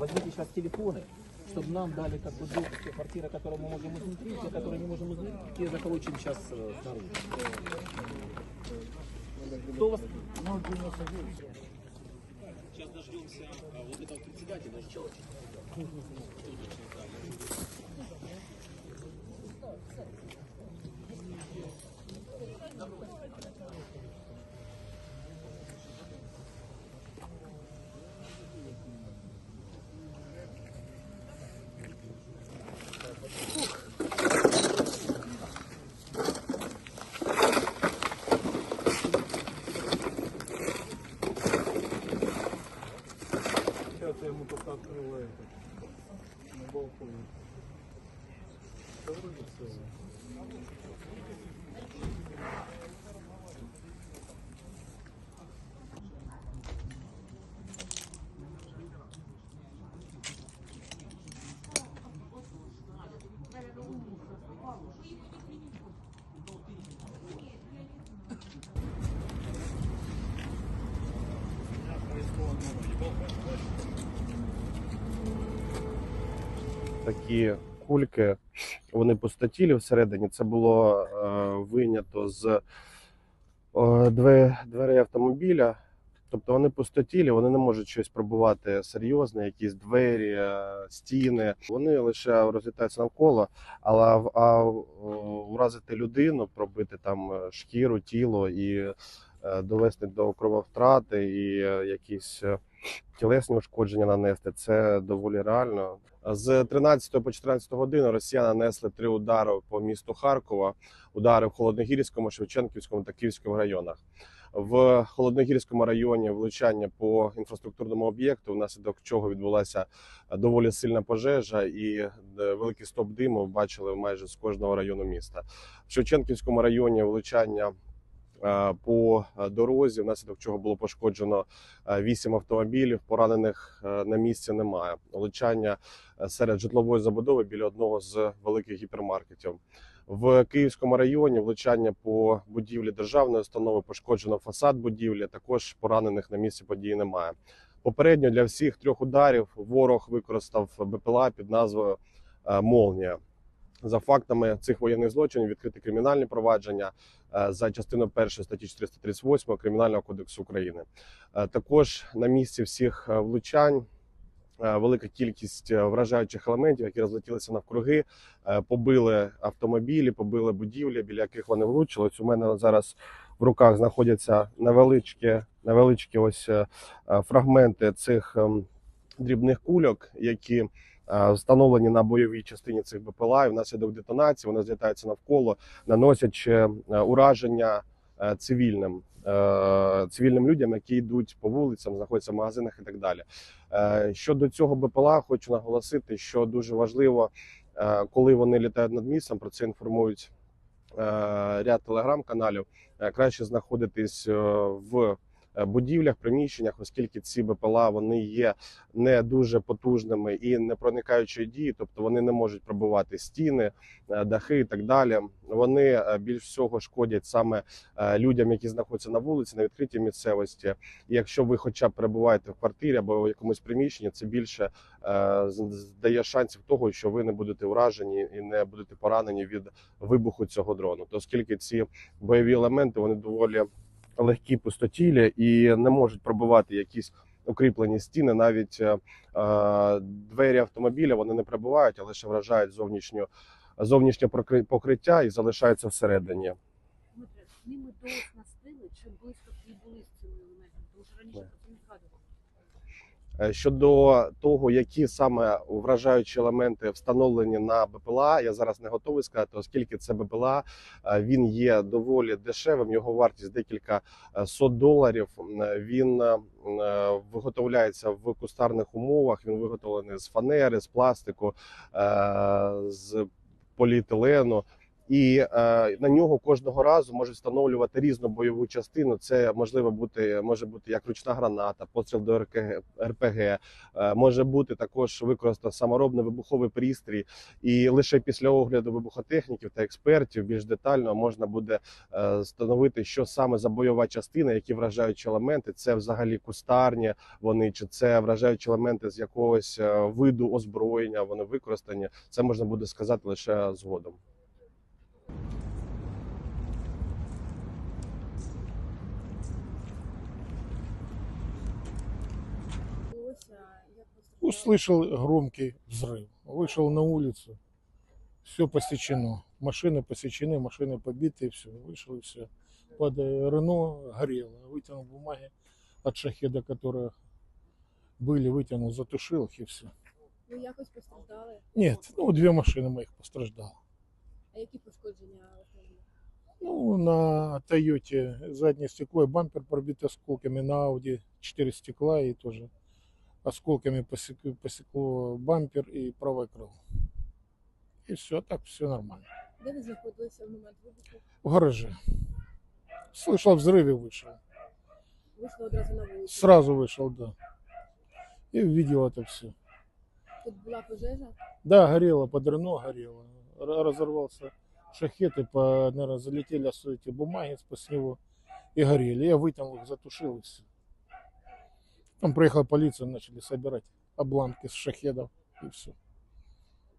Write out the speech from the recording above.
возьмите сейчас телефоны, чтобы нам дали как бы доступ те квартиры, которые мы можем изнутри, те, которые не можем изнутри, те заколочим сейчас э, снаружи. Кто у вас? Сейчас дождемся а, вот этого председателя Челчи. На балконе. Да такі кульки, вони пустотілі всередині. Це було е, вийнято з е, дверей автомобіля. Тобто вони пустотілі, вони не можуть щось пробувати серйозне, якісь двері, е, стіни. Вони лише розлітаються навколо, але а, уразити людину, пробити там шкіру, тіло і довести до крововтрати і якісь тілесні ушкодження нанести. Це доволі реально. З 13 по 14 годину росіяни нанесли три удари по місту Харкова, удари в Холодногірському, Шевченківському та Київському районах. В Холодногірському районі влучання по інфраструктурному об'єкту, внаслідок чого відбулася доволі сильна пожежа і е, великий стоп диму бачили майже з кожного району міста. В Шевченківському районі влучання по е, дорозі, внаслідок чого було пошкоджено е, вісім автомобілів. Поранених е, на місці немає. Влучання е, серед житлової забудови біля одного з великих гіпермаркетів. В Київському районі влучання по будівлі державної установи пошкоджено фасад будівлі. Також поранених на місці події немає. Попередньо для всіх трьох ударів ворог використав БПЛА під назвою е, Молнія. За фактами цих воєнних злочинів відкрити кримінальні провадження е, за частиною 1 статті 438 Кримінального кодексу України. Е, Також на місці всіх е, влучань велика кількість вражаючих елементів, які розлетілися навкруги, побили автомобілі, побили будівлі, біля яких вони влучили. Ось у мене зараз в руках знаходяться невеличкі, невеличкі ось фрагменти цих ем, дрібних кульок, які встановлені на бойовій частині цих БПЛА. І внаслідок детонації вони злітаються навколо, наносячи е, ураження е, цивільним. е, Цивільним людям, які йдуть по вулицям, знаходяться в магазинах і так далі. Е, Щодо цього БПЛА, хочу наголосити, що дуже важливо, е, коли вони літають над містом, про це інформують е, ряд телеграм-каналів. е, Краще знаходитись е, в е, будівлях, приміщеннях, оскільки ці БПЛА вони є не дуже потужними і не проникаючої дії, тобто вони не можуть пробивати стіни, е, дахи і так далі. Вони е, більш всього шкодять саме е, людям, які знаходяться на вулиці, на відкритій місцевості. І якщо ви, хоча б перебуваєте в квартирі або в якомусь приміщенні, це більше е, дає шансів того, що ви не будете уражені і не будете поранені від вибуху цього дрону. То оскільки ці бойові елементи вони доволі легкі пустотілі і не можуть пробивати якісь укріплені стіни, навіть е, е, двері автомобіля вони не пробивають, а лише вражають зовнішню зовнішнє покриття і залишаються всередині. Дмитре, ними до настили чи близько і були з цими елементами? Тому що раніше про це не згадували. Е, Щодо того, які саме вражаючі елементи встановлені на БПЛА, я зараз не готовий сказати, оскільки це БПЛА, е, він є доволі дешевим. Його вартість декілька е, сот доларів. Він виготовляється в кустарних умовах. Він виготовлений з фанери, з пластику, з поліетилену. І е, на нього кожного разу може встановлювати різну бойову частину. Це можливо бути може бути як ручна граната, постріл до РПГ, е, може бути також використано саморобний вибуховий пристрій. І лише після огляду вибухотехніків та експертів більш детально можна буде е, встановити, що саме за бойова частина, які вражаючі елементи. Це взагалі кустарні, вони чи це вражаючі елементи з якогось виду озброєння. Вони використані. Це можна буде сказати лише згодом. Ось, а як ви Услышал громкий взрыв. Вышел на улицу. Все посечено. Машины посечены, машины побиты, все. Вышел и все. Под э, Рено горело. Вытянул бумаги от шахеда, которые были, вытянул, затушил их и все. Ви якось постраждали? Нет, ну две машины моих постраждало. А які пошкодження автомобіля? Ну, на Тойоте заднее стекло и бампер пробит осколками, на Ауди 4 стекла и тоже осколками посек- посекло бампер и правое крыло. И все, так все нормально. Де ви знаходилися в момент вибуху? В гараже. Слышал взрыв и вышел. Вийшли одразу на вулицю. Сразу вышел, да. И увидел это все. Тут була пожежа. Да, горело, под Рено горело. Р- Разорвался шахет, и по, наверное, залетели эти бумаги с него и горели. Я вытянул их, затушил и все. Там приехала полиция, начали собирать обломки с шахедов и все.